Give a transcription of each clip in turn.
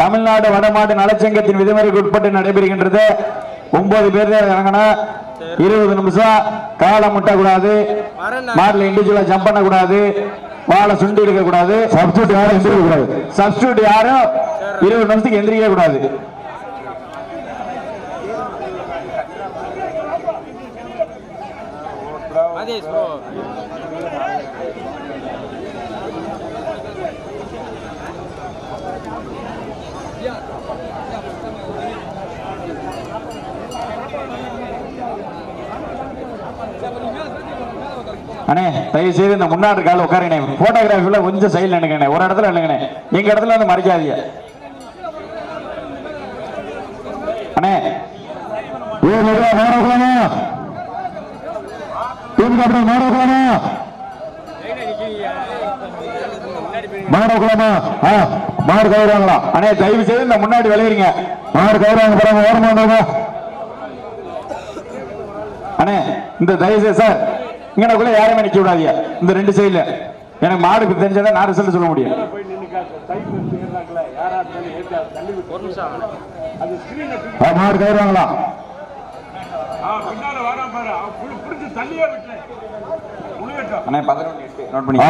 தமிழ்நாடு வடமாடு நலச்சங்கத்தின் விதிமுறைக்கு உட்பட்டு நடைபெறுகின்றது. ஒன்பது பேர் தான் இறங்கணும். இருபது நிமிஷம். காலை முட்டக்கூடாது. வரேன்டா. மாடல இண்டிவிஜுவலா ஜம்ப் பண்ணக்கூடாது. வாழை சுண்டி எடுக்க கூடாது சப்ஸ்டியூட் யாரும் எந்திரிக்க கூடாது சப்ஸ்டியூட் யாரும் இருபது நிமிஷத்துக்கு எந்திரிக்க கூடாது அதேஷ் அண்ணே தயவு செய்து இந்த முன்னாடி கால உட்காருங்கண்ணே. போட்டோகிராஃபில கொஞ்சம் சைடில் நினைக்கண்ணே ஒரு இடத்துல நினைக்கணே எங்கள் இடத்துல வந்து மறைக்காதீங்க. அண்ணே. ஏ முருகா மாறக்கலாமா டீம் கேப்டன் மாறக்கலாமா ஆ மாறு கவுறாங்களா அண்ணே தயவு செய்து இந்த முன்னாடி விளையாடுங்க மாறு கவுறாங்க பாருங்க ஓரமா வந்தாங்க அண்ணே இந்த தயவு செய்து சார் இங்கனக்குள்ள யாரையுமே நிக்க விடாதீங்க இந்த ரெண்டு சைடுல எனக்கு மாடுக்கு தெரிஞ்சதை நான் ரிசல்ட் சொல்ல முடியும். மாடு பண்ணி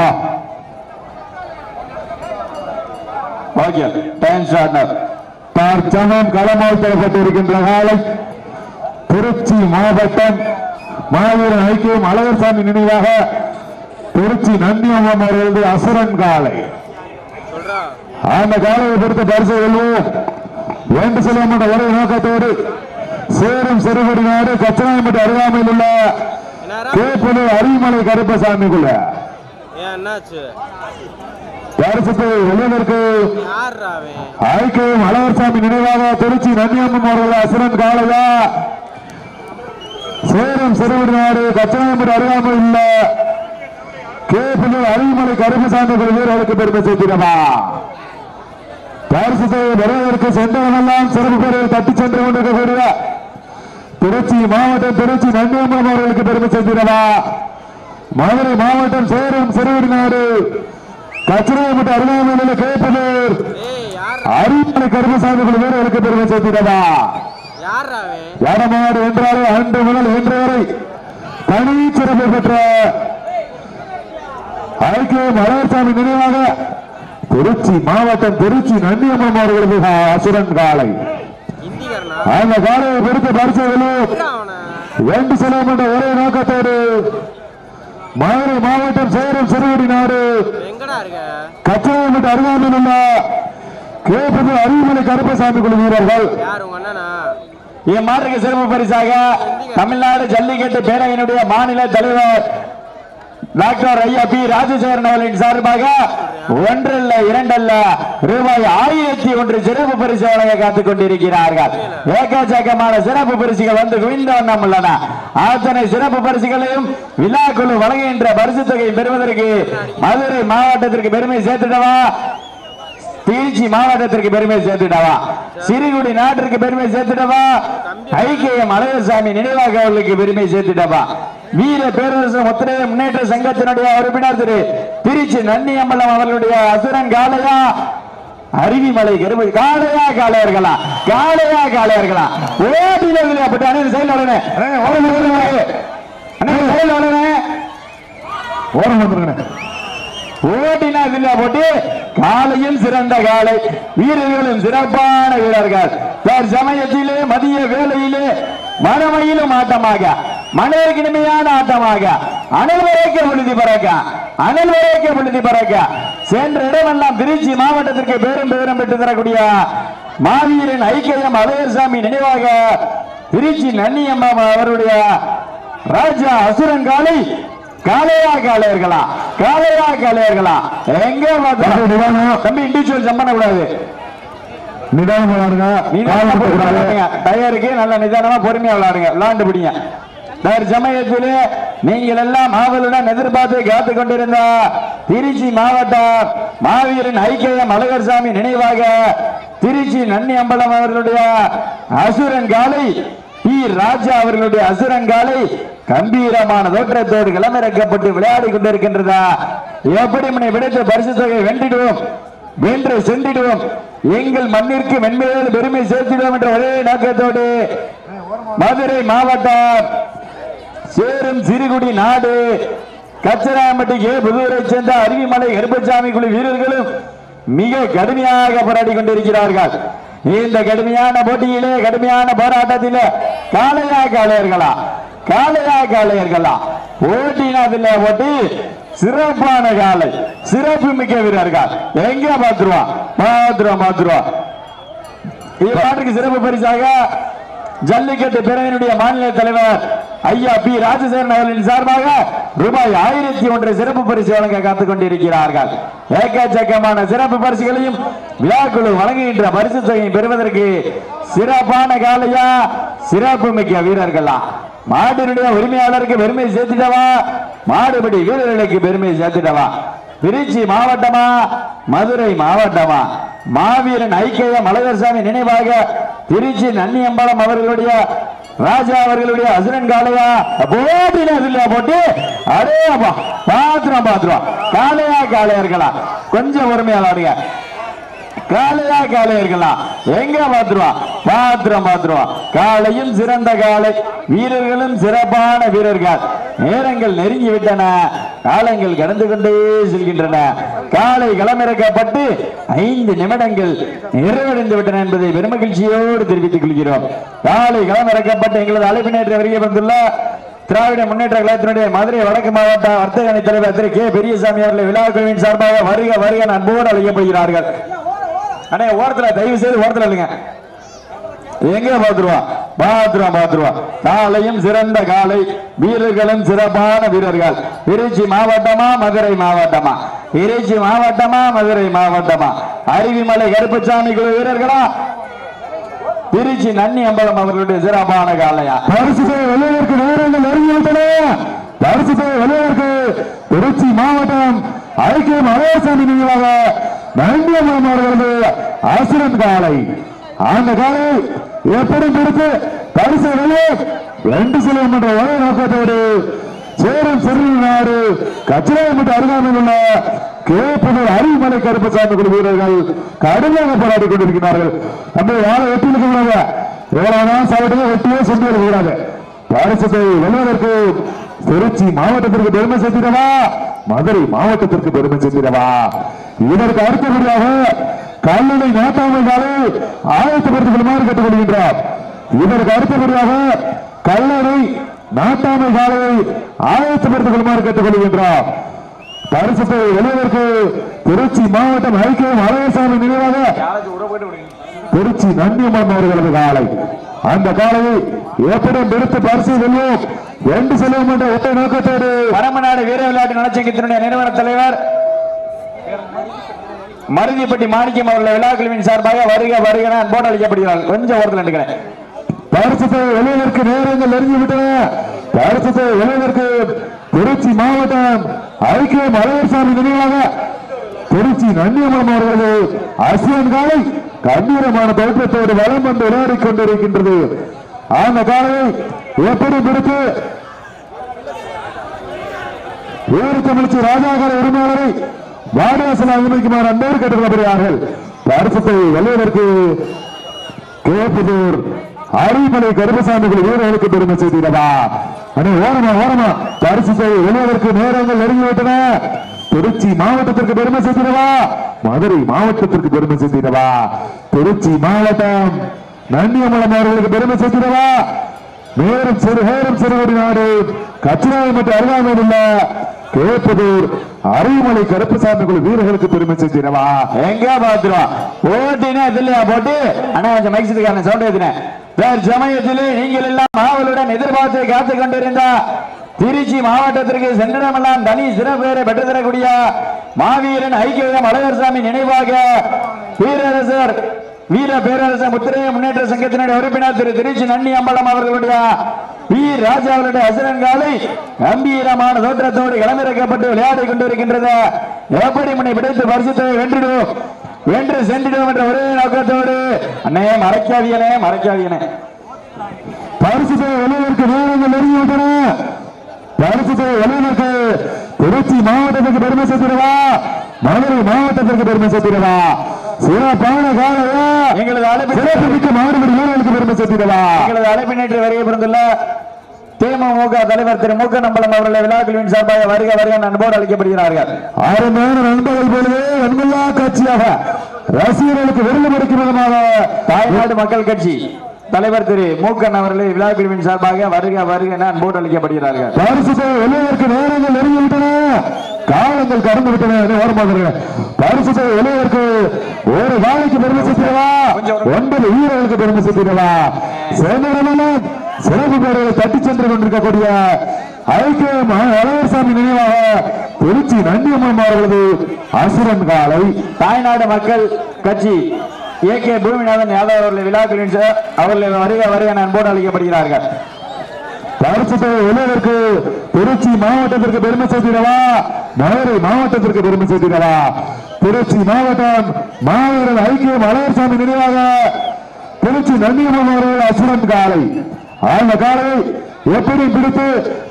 ஓகே டைம் ஸ்டார்டர் தற்சமயம் களமாய்த்தப்பட்டிருக்கின்ற காலை திருச்சி மாவட்டம் மாவீரன் ஐக்கியம் அழகர்சாமி நினைவாக திருச்சி நந்தியம்மன் அவர்களது அசுரன் காலை. அந்த காலையை பொறுத்த பரிசு வெல்வோம். வேண்டு செல்வம் என்ற ஒரே நோக்கத்தோடு சேரும் சிறுகுடி நாடு கச்சனாயம்பட்டு அருகாமையில் உள்ள கேப்பனு அரிமலை கருப்பசாமிக்குள்ள பரிசுத்தை அவன்? ஐக்கியம் அழகர்சாமி நினைவாக திருச்சி நந்தியம்மன் அவர்கள் அசுரன் காலையா? சேரும் சிறுகுடி நாடு கச்சனாயம்பட்டு அருகாமையில் உள்ள கேப்பனு அரிமலை கருப்பசாமி வீரர்களுக்கு பெருமை சேர்த்திடவா பரிசுத்தை வருவதற்கு சென்றவரெல்லாம் சிறப்பு பேரில் தட்டி சென்று கொண்டிருக்கக்கூடிய திருச்சி மாவட்டம் திருச்சி நந்தியம்மன் அவர்களுக்கு பெருமை சேர்த்திடவா மதுரை மாவட்டம் சேரும் சிறுவடிநாடு கச்சிரையப்பட்ட அருகாமையில் கேட்பதூர் ஏய் யார்? அரிமலை கருமசாமி குழு வீரர்களுக்கு பெருமை சேர்த்திடவா வடமாடு என்றாலே அன்று முதல் இன்று வரை தனி சிறப்பு பெற்ற ஐக்கியம் மலர்சாமி நினைவாக திருச்சி மாவட்டம் திருச்சி நந்தியம்மன் அவர்களது அசுரன் காலை. அந்த காலையை பொறுத்த பரிசுகளும் வேண்டு செல்வம் என்ற ஒரே நோக்கத்தோடு மதுரை மாவட்டம் சேரும் சிறுவடி நாடு எங்கடா இருக்க? கச்சராயப்பட்ட அருகாமையில் உள்ள கேப்பது அருள்மலை கருப்பசாமி குழு வீரர்கள். யார் என் சிறப்பு பரிசாக தமிழ்நாடு ஜல்லிக்கட்டு பேரவையினுடைய மாநில தலைவர் டாக்டர் ஐயா பி ராஜசேகரன் அவர்களின் சார்பாக ஒன்றல்ல இரண்டல்ல ரூபாய் ஆயிரத்தி ஒன்று சிறப்பு பரிசு வழங்க காத்துக் கொண்டிருக்கிறார்கள். ஏக்கச்சக்கமான சிறப்பு பரிசுகள் வந்து குவிந்த வண்ணம் உள்ளன. அத்தனை சிறப்பு பரிசுகளையும் விழா குழு வழங்குகின்ற பரிசு தொகை பெறுவதற்கு மதுரை மாவட்டத்திற்கு பெருமை சேர்த்துடவா? திருச்சி மாவட்டத்திற்கு பெருமை சேர்த்துட்டவா? சிறுகுடி நாட்டிற்கு பெருமை சேர்த்துட்டவா? ஐக்கிய மலையசாமி நினைவாக அவர்களுக்கு பெருமை சேர்த்துட்டவா? வீர பேரரசு முத்திரைய முன்னேற்ற சங்கத்தினுடைய உறுப்பினர் திரு திருச்சி நன்னி அம்பலம் அவர்களுடைய அசுரன் காலையா அருவிமலை கருமை காளையா காளையர்களா? காளையா காளையர்களா? ஓடில அப்படி அண்ணன் செயல் உடனே ஓரம் அண்ணன் சைடில் உடனே ஓரம் வந்துருங்க ஓடினா சில்லா போட்டு. காலையில் சிறந்த காலை. வீரர்களும் சிறப்பான வீரர்கள். தர் சமயத்திலே மதிய வேலையிலே மனமையிலும் ஆட்டமாக மனதிற்கு இனிமையான ஆட்டமாக அனல் வரைக்க விழுதி பறக்க அனல் வரைக்க விழுதி பறக்க. சென்ற இடமெல்லாம் திருச்சி மாவட்டத்திற்கு பேரும் பேரும் பெற்று தரக்கூடிய மாவீரன் ஐக்கியம் அழகர்சாமி நினைவாக திருச்சி நன்னியம்மா அவருடைய ராஜா அசுரன் காலை காளையா காளையர்களா? காளையா காளையர்களா? எங்க தம்பி இண்டிவிஜுவல் பண்ண கூடாது நிதானமா விளாடுங்க டயருக்கு நல்ல நிதானமா பொறுமையா விளையாடுங்க. விளையாண்டு பிடிங்க. சமயத்திலே நீங்கள் எல்லாம் ஆவலுடன் எதிர்பார்த்து காத்துக் கொண்டிருந்த திருச்சி மாவட்டம் மாவீரன் ஐக்கியம் அழகர்சாமி நினைவாக திருச்சி நன்னி அம்பலம் அவர்களுடைய அசுரன் காலை பி. ராஜா அவர்களுடைய அசுரன் காலை கம்பீரமான தோற்றத்தோடு களமிறக்கப்பட்டு விளையாடி கொண்டிருக்கின்றதா? எப்படி முனை விடுத்த பரிசு தொகை வென்றிடுவோம்? வென்று சென்றிடுவோம். எங்கள் மண்ணிற்கு மென்மேல் பெருமை சேர்த்திடுவோம் என்ற ஒரே நோக்கத்தோடு மதுரை மாவட்டம் சேரும் சிறுகுடி நாடு கச்சராம்பட்டி ஏ புதூரை சேர்ந்த அருவிமலை கருப்பசாமி குழு வீரர்களும் மிக கடுமையாக போராடி கொண்டிருக்கிறார்கள். இந்த கடுமையான போட்டியிலே கடுமையான போராட்டத்திலே காலையா காளையர்களா? காளையா காளையர்களா ஓட்டினதில்ல ஓட்டி சிறப்பான காலை சிறப்பு மிக்க வீரர்கள் எங்க பாத்துருவா பாத்துருவா பாத்துருவான் இப்பாட்டுக்கு சிறப்பு பரிசாக ஜல்லிக்கட்டு பிரிவினுடைய மாநில தலைவர் ஐயா பி ராஜசேகரன் அவர்களின் சார்பாக ரூபாய் ஆயிரத்தி ஒன்று சிறப்பு பரிசு வழங்க காத்துக் கொண்டிருக்கிறார்கள். ஏக்கச்சக்கமான சிறப்பு பரிசுகளையும் விழாக்குழு வழங்குகின்ற பரிசு தொகையை பெறுவதற்கு சிறப்பான காலையா சிறப்பு மிக்க வீரர்களா. மாட்டினுடைய உரிமையாளருக்கு பெருமை சேர்த்துட்டவா? மாடுபடி வீரர்களுக்கு பெருமை சேர்த்துட்டவா? திருச்சி மாவட்டமா? மதுரை மாவட்டமா? மாவீரன் ஐக்கிய மலையரசாமி நினைவாக திருச்சி நன்னியம்பலம் அவர்களுடைய ராஜா அவர்களுடைய அசுரன் காளையா? போட்டின போட்டு அடே அப்பா பாத்துறோம் பாத்துறோம் காளையா காளையர்களா கொஞ்சம் உரிமையால காலையா காலை இருக்கலாம். எங்க பாத்துருவான் பாத்திரம் பாத்துருவான் காலையும் சிறந்த காலை. வீரர்களும் சிறப்பான வீரர்கள். நேரங்கள் நெருங்கி விட்டன காலங்கள் கடந்து கொண்டே செல்கின்றன. காலை களமிறக்கப்பட்டு ஐந்து நிமிடங்கள் நிறைவடைந்து விட்டன என்பதை பெருமகிழ்ச்சியோடு தெரிவித்துக் கொள்கிறோம். காலை களமிறக்கப்பட்டு எங்களது அழைப்பு நேற்று வருகை வந்துள்ள திராவிட முன்னேற்ற கழகத்தினுடைய மதுரை வடக்கு மாவட்ட வர்த்தக அணி தலைவர் திரு கே பெரியசாமி அவர்களை விழா குழுவின் சார்பாக வருக வருக அன்போடு அழைக்கப்படுகிறார்கள் அண்ணே ஓரத்தில் தயவு செய்து ஓரத்தில் இல்லைங்க. எங்க பாத்துருவா பாத்துருவா பாத்துருவா காலையும் சிறந்த காலை வீரர்களும் சிறப்பான வீரர்கள். திருச்சி மாவட்டமா மதுரை மாவட்டமா? திருச்சி மாவட்டமா மதுரை மாவட்டமா? அருவிமலை கருப்பசாமி குழு வீரர்களா? திருச்சி நன்னி அம்பலம் அவர்களுடைய சிறப்பான காலையா? பரிசு வெளியிற்கு வீரர்கள் நெருங்கிவிட்டன பரிசு வெளியிற்கு திருச்சி மாவட்டம் ஐக்கிய மலையசாமி நினைவாக நன்றி அம்பலம் அவர்களது அசுரன் காலை. அந்த காலை எப்படி பிடித்து பரிசு ரெண்டு சிலம் என்ற ஒரே நோக்கத்தோடு சேரும் சிறுநாடு நாடு கச்சிராயப்பட்டு அருகாமையில் உள்ள கேப்பனூர் அருவிமலை கருப்பசாமி குழு வீரர்கள் கடுமையாக போராடி கொண்டிருக்கிறார்கள். நம்ம யாரை வெட்டி இருக்கிறாங்க எவ்வளவுதான் சாப்பிட்டு வெட்டியே சென்று வருகிறாங்க பரிசத்தை வெல்வதற்கு திருச்சி மாவட்டத்திற்கு பெருமை சேர்த்திடவா மதுரை மாவட்டத்திற்கு பெருமை சேர்த்திடவா இதற்கு அடுத்தபடியாக கல்லணை நாட்டாமை காலை ஆயத்தப்படுத்திக் கொள்ளுமாறு கேட்டுக்கொள்கின்றார். இதற்கு அடுத்தபடியாக கல்லணை நாட்டாமை காலையை ஆயத்தப்படுத்திக் கொள்ளுமாறு கேட்டுக்கொள்கின்றார். பரிசத்தை வெளிவதற்கு திருச்சி மாவட்டம் ஐக்கியம் அழகசாமி நினைவாக திருச்சி நன்னியம்மன் அவர்களது காலை. அந்த காலையை எப்படி எடுத்து பரிசு வெல்வோம் ரெண்டு செல்வோம் என்ற ஒற்றை நோக்கத்தோடு. பரமநாடு வீர விளையாட்டு நலச்சங்கத்தினுடைய நிறுவன தலைவர் மருதிப்பட்டி மாணிக்கம் அவர்கள் விழாக்குழுவின் சார்பாக வருக வருக அன்போடு அளிக்கப்படுகிறார்கள். கொஞ்சம் ஓரத்தில் நினைக்கிறேன் பரிசத்தை வெளியிற்கு நேரங்கள் நெருங்கி விட்டன பரிசத்தை வெளியிற்கு திருச்சி மாவட்டம் ஐக்கியம் அழகர்சாமி நினைவாக திருச்சி நன்னியம்மன் அவர்களது அசியன் காலை கம்பீரமான தோற்றத்தோடு வளம் வந்து விளையாடி கொண்டிருக்கின்றது அந்த காலையை எப்படி பிடித்து? வேறு தமிழ்ச்சி ராஜாகார உரிமையாளரை வாடிவாசல் அனுமதிக்குமாறு அன்போடு கேட்டுக்கொள்ளப்படுகிறார்கள். பரிசத்தை வெள்ளையதற்கு கேப்பதூர் அரிமலை கருமசாமிகள் குழு வீரர்களுக்கு பெருமை செய்திடவா? அணி ஓரமா ஓரமா. பரிசத்தை வெல்வதற்கு நேரங்கள் நெருங்கிவிட்டன திருச்சி மாவட்டத்திற்கு பெருமை சேர்த்திடவா? மதுரை மாவட்டத்திற்கு பெருமை சேர்த்திடவா? திருச்சி மாவட்டம் நன்னியமலம் அவர்களுக்கு பெருமை சேர்த்திடவா? மேலும் சிறு ஹேரம் சிறுவடி நாடு கச்சிநாயகம் மற்றும் அருகாமையில் உள்ள கேப்பதூர் அரியமலை கருப்பசாமி குழு வீரர்களுக்கு பெருமை செஞ்சிடவா எங்க பாத்துருவோம் ஓட்டினா இதுலயா போட்டு? அண்ணா கொஞ்சம் மைக் சவுண்ட் ஏத்தினேன் வேறு சமயத்திலே நீங்கள் எல்லாம் ஆவலுடன் எதிர்பார்த்து காத்து கொண்டிருந்தா திருச்சி மாவட்டத்திற்கு சென்றிடமெல்லாம் தனி சிறப்பேரை பெற்று தரக்கூடிய மாவீரன் ஐக்கியம் அழகர்சாமி நினைவாக வீரரசர் வீர பேரரசர் முத்திரைய முன்னேற்ற சங்கத்தினுடைய உறுப்பினர் திரு திருச்சி நன்னி அம்பலம் அவர்களுடைய வீர் ராஜா அவருடைய அசுரங்காலை கம்பீரமான தோற்றத்தோடு களமிறக்கப்பட்டு விளையாடி கொண்டிருக்கின்றது. எப்படி முன்னை பிடித்து பரிசுத்தை வென்றிடும் வென்று சென்றிடும் என்ற ஒரே நோக்கத்தோடு அண்ணே மறைக்காதியனே மறைக்காதியனே பரிசுத்தை வெளியிற்கு நேரங்கள் நெருங்கிவிட்டன. பரிசுத்தை திருச்சி மாவட்டத்திற்கு பெருமை சேர்த்திடவா? மதுரை மாவட்டத்திற்கு பெருமை சேர்த்திடவா? சிறப்பான காலையா எங்களது அழைப்பு சிறப்பு மிக்க வீரர்களுக்கு பெருமை சேர்த்திடவா? எங்களது அழைப்பினேற்று வருகை பிறந்துள்ள தேமுக தலைவர் திரு மூக்க நம்பலம் அவர்களை விழாக்குழுவின் சார்பாக வருக வருக அன்போடு அழைக்கப்படுகிறார்கள். அருமையான நண்பர்கள் போலவே அன்புள்ளா காட்சியாக ரசிகர்களுக்கு விருது படைக்கும் விதமாக தாய்நாடு மக்கள் கட்சி. தலைவர் திரு மூக்கன் அவர்களை விழாக்குழுவின் சார்பாக வருக வருக என அன்போடு அழைக்கப்படுகிறார்கள் பரிசுத்தை வெளியேற்கு நேரங்கள் நெருங்கி விட்டன காலங்கள் கடந்து விட்டன ஓரமாக பரிசுத்தை வெளியேற்கு ஒரு வாழைக்கு பெருமை சேர்த்திடவா? ஒன்பது வீரர்களுக்கு பெருமை சேர்த்திடவா? சேனரமலம் சிறப்பு பேர்களை தட்டி சென்று கொண்டிருக்கக்கூடிய ஐக்கியம் அழகர்சாமி நினைவாக திருச்சி நந்தியம்மன் அவர்களது அசுரன் காலை. தாய்நாடு மக்கள் கட்சி ஏ கே பூமிநாதன் யாதவ் அவர்களை விழாக்களின் சார். அவர்களை வருக வருக அன்போடு அழைக்கப்படுகிறார்கள். பரிசுத்தை திருச்சி மாவட்டத்திற்கு பெருமை சேர்த்திடவா? மதுரை மாவட்டத்திற்கு பெருமை சேர்த்திடவா? திருச்சி மாவட்டம் மாவீரர் ஐக்கிய அழகர்சாமி நினைவாக திருச்சி நந்தியம்மன் அவர்கள் அசுரன் காலை. அந்த காலை எப்படி பிடித்து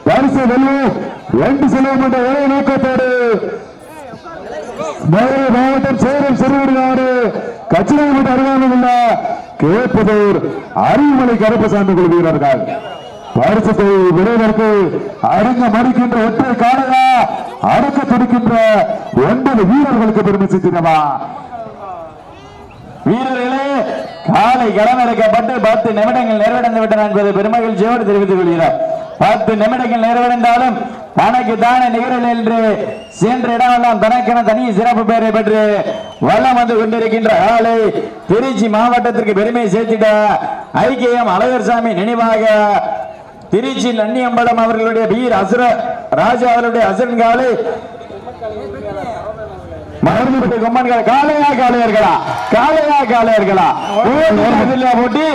பரிசு வெல்லும் ரெண்டு செல்லும் என்ற ஒரே நோக்கத்தோடு மதுரை மாவட்டம் சேலம் சிறுவடுகாடு கச்சிராமட்டு அருகாமல் உள்ள கேப்பதூர் அரியமலை கருப்பசாமி குழு வீரர்கள். பரிசத்தை விரைவதற்கு அரங்க மடிக்கின்ற ஒற்றை காலையா அடக்க துடிக்கின்ற ஒன்பது வீரர்களுக்கு பெருமை சேர்த்தினவா வீரர்களே காலை களமிறக்கப்பட்டு பத்து நிமிடங்கள் நிறைவடைந்து விட்டன என்பது பெருமகிழ்ச்சியோடு தெரிவித்துக் கொள்கிறார் பத்து நிமிடங்கள் நிறைவடைந்தாலும் தனக்கு தானே நிகழல் என்று சென்ற இடமெல்லாம் தனக்கென தனி சிறப்பு பெயரை பெற்று வல்லம் வந்து கொண்டிருக்கின்ற ஆளை திருச்சி மாவட்டத்திற்கு பெருமை சேர்த்திட ஐக்கியம் அழகர்சாமி நினைவாக திருச்சி நன்னியம்பலம் அவர்களுடைய வீர் அசுர ராஜா அவருடைய அசுரன் காலை மருந்துபட்டி கொம்பன்கள் காளையா காலையா காளையா காளையர்களா? ஓட்டுல போட்டி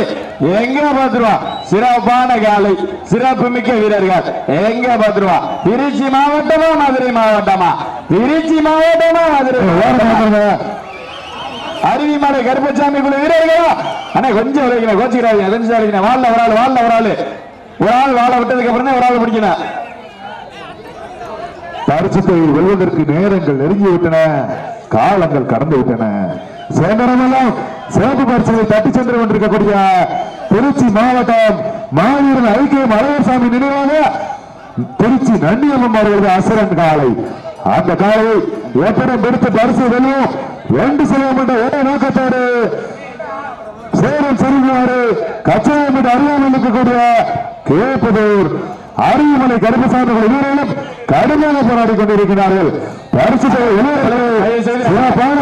எங்க பாத்துருவா சிறப்பான காலை சிறப்பு மிக்க வீரர்கள். எங்க பாத்துருவா திருச்சி மாவட்டமா மதுரை மாவட்டமா? திருச்சி மாவட்டமா மதுரை அருவி அருவிமலை கருப்பசாமி குழு வீரர்களா? அண்ணா கொஞ்சம் விளைக்கணும் கோச்சிக்கிறாங்க எதன் சார் வாழ ஒரு ஆள் வாழ்ல ஒரு ஆள். ஒரு ஆள் வாழ விட்டதுக்கு அப்புறம் ஒரு ஆள் பிடிக்கணும். பரிசுத்தை வெல்வதற்கு நேரங்கள் நெருங்கி விட்டன காலங்கள் கடந்து விட்டன சேகரமெல்லாம் சிறப்பு பரிசுகளை தட்டி சென்று கொண்டிருக்கக்கூடிய திருச்சி மாவட்டம் மாவீரன் ஐக்கியம் அழகர்சாமி நினைவாக திருச்சி நன்னியம்மன் அவர்களது அசுரன் காலை. அந்த காலை எப்படி பிடித்து பரிசு வெல்லும்? ரெண்டு செல்வம் என்ற ஒரே நோக்கத்தோடு சேலம் செல்வாரு என்று அறியாமல் இருக்கக்கூடிய கேப்பதூர் அரியமலை கருப்பசாமி வீரர்களும் கடுமையாக போராடி கொண்டிருக்கிறார்கள். பரிசு சிறப்பான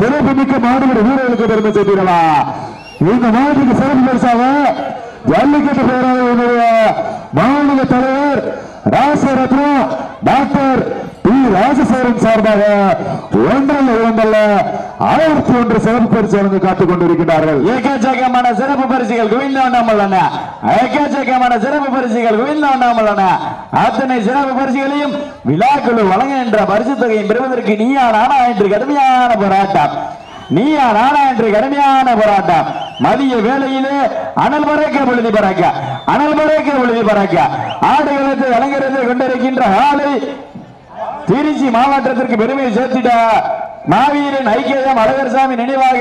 சிறப்பு மிக்க மாடுபடி வீரர்களுக்கு பெருமை சேர்த்திடவா? இந்த மாட்டுக்கு சிறப்பு பரிசாக ஜல்லிக்கட்டு பேரவையினுடைய மாநில தலைவர் ராசரத்னா டாக்டர் ராஜசேரன் சார்பாக ஒன்றல்ல இரண்டல்ல ஆயிரத்தி ஒன்று சிறப்பு பரிசு வழங்க காத்துக் கொண்டிருக்கிறார்கள். ஏக்கச்சக்கமான சிறப்பு பரிசுகள் குவிந்த வண்ணாமல்லன ஏக்கச்சக்கமான சிறப்பு பரிசுகள் குவிந்த வண்ணாமல்லன அத்தனை சிறப்பு பரிசுகளையும் விழாக்குழு வழங்குகின்ற பரிசு தொகையை பெறுவதற்கு நீயா நானா என்று கடுமையான போராட்டம். நீயா நானா என்று கடுமையான போராட்டம். மதிய வேலையிலே அனல் பறக்க பொழுது பறக்க. அனல் பறக்க பொழுது பறக்க. ஆடுகளத்தை அலங்கரித்து கொண்டிருக்கின்ற ஆளை திருச்சி மாவட்டத்திற்கு பெருமையை சேர்த்திட மாவீரன் ஐக்கியம் அழகர்சாமி நினைவாக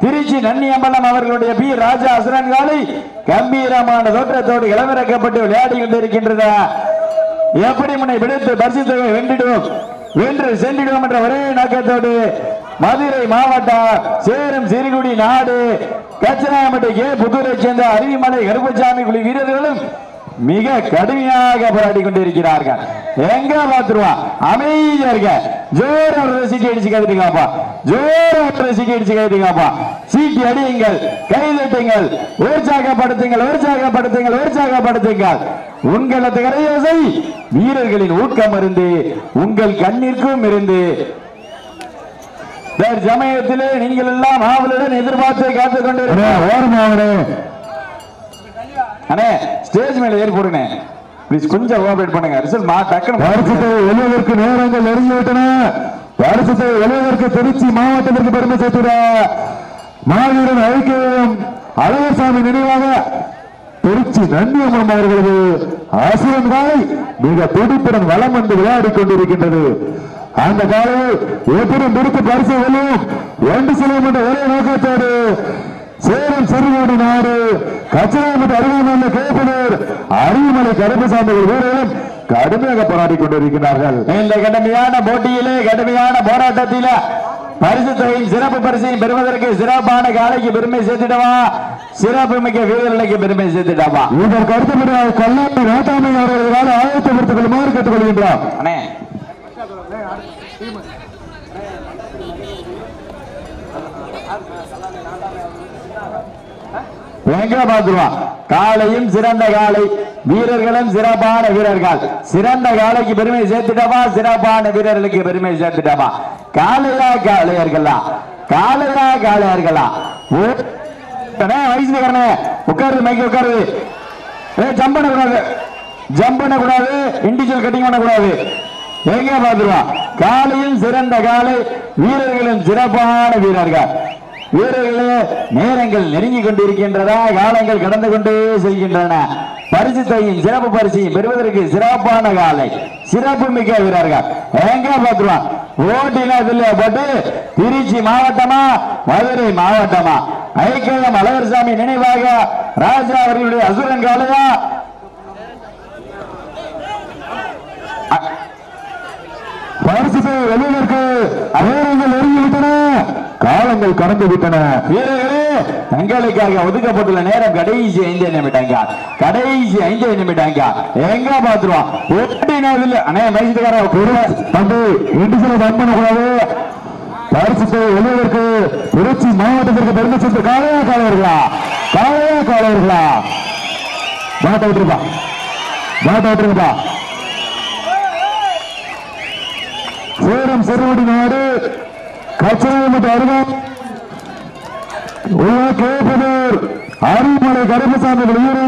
திருச்சி நன்னியம்பலம் அவர்களுடைய பி. ராஜா அசுரன் காலை கம்பீரமான தோற்றத்தோடு இளமிறக்கப்பட்டு விளையாடி கொண்டிருக்கின்றன எப்படி முன்னை பிடித்து பரிசு தொகை வென்றிடுவோம்? வென்று சென்றிடும் என்ற ஒரே நோக்கத்தோடு மதுரை மாவட்டம் சேரும் சிறுகுடி நாடு கச்சனாயம்பட்டி கே புதூரை சேர்ந்த அருவிமலை கருப்பசாமி குழு வீரர்களும் மிக கடுமையாக போராடி கொண்டிருக்கிறார்கள். எங்க பாத்துருவா அமைதியா இருக்க ஜோர் ஒரு சீட்டி அடிச்சு கேட்டுக்காப்பா ஜோர ஒரு சீட்டி அடிச்சு கேட்டுக்காப்பா சீட்டி அடியுங்கள் கைதட்டுங்கள் உற்சாகப்படுத்துங்கள் உற்சாகப்படுத்துங்கள் உற்சாகப்படுத்துங்கள். உங்களது கரையோசை வீரர்களின் ஊக்கம் இருந்து உங்கள் கண்ணிற்கும் இருந்து. சமயத்திலே நீங்கள் எல்லாம் ஆவலுடன் எதிர்பார்த்து காத்துக் கொண்டிருக்கிறேன் ஓரமாவனே அண்ணே ஸ்டேஜ் மேல ஏறி போடுங்க. ப்ளீஸ் கொஞ்சம் கோஆபரேட் பண்ணுங்க. ரிசல்ட் மா டக்குனு பரிசுத்தை எழுவதற்கு நேரங்கள் நெருங்கிவிட்டன பரிசுத்தை எழுவதற்கு திருச்சி மாவட்டத்திற்கு பெருமை சேர்த்துட. மாவீரன் ஐக்கியம் அழகசாமி நினைவாக திருச்சி நன்னியம்மன் அவர்களது அசுரன்காய் மிக துடிப்புடன் வலம் வந்து விளையாடிக் கொண்டிருக்கின்றது. அந்த காலை எப்படி முடித்து பரிசு வெல்லும். ஒன்று செல்லும் என்ற ஒரே நோக்கத்தோடு சேலம் சிறுவோடு நாடு கச்சராமட்டு அருகாமல் கேப்பனர் அருள்மலை கருப்பசாமிகள் வீரர்களும் கடுமையாக போராடி கொண்டிருக்கிறார்கள். இந்த கடுமையான போட்டியிலே கடுமையான போராட்டத்தில பரிசு தொகையின் சிறப்பு பரிசையும் பெறுவதற்கு சிறப்பான காலைக்கு பெருமை சேர்த்திடவா? சிறப்பு மிக்க வீரர்களுக்கு பெருமை சேர்த்திடவா? இதற்கு அடுத்தபடியாக கல்லாட்டி நாட்டாமை அவர்களால் ஆயத்தப்படுத்திக் கொள்ளுமாறு கேட்டுக்கொள்கின்றார். அண்ணே. எங்க பாத்துருவான் காலையும் சிறந்த காலை. வீரர்களும் சிறப்பான வீரர்கள். சிறந்த காலைக்கு பெருமை சேர்த்துட்டவா? சிறப்பான வீரர்களுக்கு பெருமை சேர்த்துட்டவா? காலையா காளையர்களா? காலையா காளையர்களா? ஓ உட்காருது மைக்கு உட்காருது ஏ ஜம்ப் பண்ணக்கூடாது. ஜம்ப் பண்ணக்கூடாது. இண்டிவிஜுவல் கட்டிங் பண்ணக்கூடாது. எங்க பாத்துருவான் காலையும் சிறந்த காலை. வீரர்களும் சிறப்பான வீரர்கள். வீரர்களே நேரங்கள் நெருங்கி கொண்டிருக்கின்றதா? காலங்கள் கடந்து கொண்டே செல்கின்றன. பரிசு தொகையும் சிறப்பு பரிசையும் பெறுவதற்கு சிறப்பான காலை சிறப்பு மிக்க வீரர்கள். எங்க பாத்துருவான் ஓட்டினா போட்டு திருச்சி மாவட்டமா மதுரை மாவட்டமா? ஐக்கியம் அழகர்சாமி நினைவாக ராஜா அவர்களுடைய அசுரன் காலையா? பரிசு வெளியிலிருக்கு. நேரங்கள் நெருங்கிவிட்டன காலங்கள் கடந்து விட்டன. வீரர்களே தங்களுக்காக ஒதுக்கப்பட்டுள்ள நேரம் கடைசி ஐந்து நிமிட்டாங்க கடைசி ஐந்து நிமிட்டாங்க எங்க பாத்துருவான் ஓட்டினதில்ல அண்ணே மைசூர்கார வந்து இண்டிசலை ரன் பண்ணக்கூடாது பரிசு வெளியிற்கு திருச்சி மாவட்டத்திற்கு பெருமை சென்று காலையா காலையர்களா காலையா காலையர்களா பாட்ட விட்டுருப்பா. பாட்ட விட்டுருப்பா. சேரம் சிறுவடி நாடு கச்சனை மற்றும் அருகம் உள்ள கேப்பதூர் அருள்மலை கருப்பசாமி வெளியூரில்